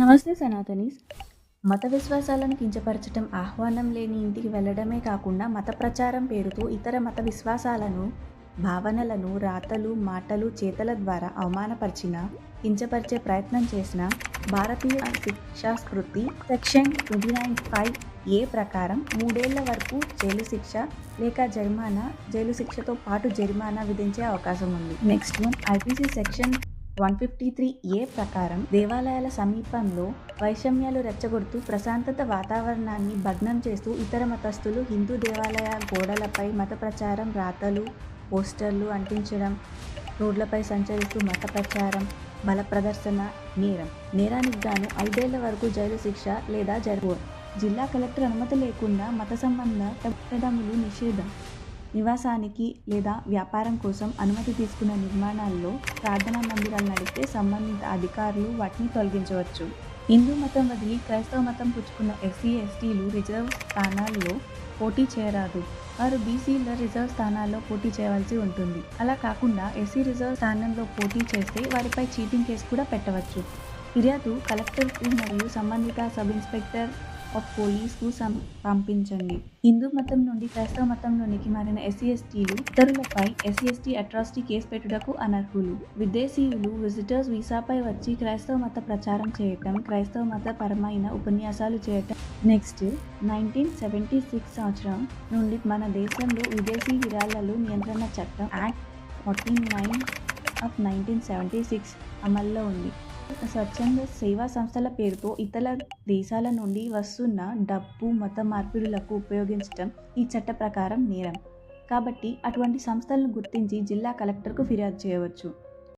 నమస్తే సనాతనీస్. మత విశ్వాసాలను కించపరచటం ఆహ్వానం లేని ఇంటికి వెళ్ళడమే కాకుండా మత ప్రచారం పేరుతో ఇతర మత విశ్వాసాలను భావనలను రాతలు మాటలు చేతల ద్వారా అవమానపరిచిన కించపరిచే ప్రయత్నం చేసిన భారతీయ శిక్షాస్మృతి section twenty nine five A ప్రకారం మూడేళ్ళ వరకు జైలు శిక్ష లేక జరిమానా జైలు శిక్షతో పాటు జరిమానా విధించే అవకాశం ఉంది. Next one IPC section one fifty three A ప్రకారం దేవాలయాల సమీపంలో వైషమ్యాలు రెచ్చగొడుతూ ప్రశాంతత వాతావరణాన్ని భగ్నం చేస్తూ ఇతర మతస్థులు హిందూ దేవాలయ గోడలపై మత ప్రచారం రాతలు పోస్టర్లు అంటించడం రోడ్లపై సంచరిస్తూ మత ప్రచారం బల ప్రదర్శన నేరం. నేరానికి గాను ఐదేళ్ళ వరకు జైలు శిక్ష లేదా జరుగు. జిల్లా కలెక్టర్ అనుమతి లేకుండా మత సంబంధ నిషేధం. నివాసానికి లేదా వ్యాపారం కోసం అనుమతి తీసుకున్న నిర్మాణాల్లో ప్రార్థనా మందిరాలు నడిపితే సంబంధిత అధికారులు వాటిని తొలగించవచ్చు. హిందూ మతం వదిలి క్రైస్తవ మతం పుచ్చుకున్న ఎస్సీ ఎస్టీలు రిజర్వ్ స్థానాల్లో పోటీ చేయరాదు. వారు బీసీల రిజర్వ్ స్థానాల్లో పోటీ చేయవలసి ఉంటుంది. అలా కాకుండా ఎస్సీ రిజర్వ్ స్థానంలో పోటీ చేస్తే వారిపై చీటింగ్ కేసు కూడా పెట్టవచ్చు. ఫిర్యాదు కలెక్టర్ మరియు సంబంధిత సబ్ ఇన్స్పెక్టర్ ఆఫ్ పోలీస్కు పంపించండి. హిందూ మతం నుండి క్రైస్తవ మతంలోనికి మారిన ఎస్సీ ఎస్టీలు ఇతరులపై ఎస్సీ ఎస్టీ అట్రాసిటీ కేసు పెట్టుటకు అనర్హులు. విదేశీయులు విజిటర్స్ వీసాపై వచ్చి క్రైస్తవ మత ప్రచారం చేయటం క్రైస్తవ మత పరమైన ఉపన్యాసాలు చేయటం. నెక్స్ట్ నైన్టీన్ సెవెంటీ సిక్స్ సంవత్సరం నుండి మన దేశంలో విదేశీ విరాళాలు నియంత్రణ చట్టం act forty nine of nineteen seventy six అమల్లో ఉంది. స్వచ్ఛంద సేవా సంస్థల పేరుతో ఇతర దేశాల నుండి వస్తున్న డబ్బు మత మార్పిడులకు ఉపయోగించడం ఈ చట్ట ప్రకారం నేరం. కాబట్టి అటువంటి సంస్థలను గుర్తించి జిల్లా కలెక్టర్కు ఫిర్యాదు చేయవచ్చు.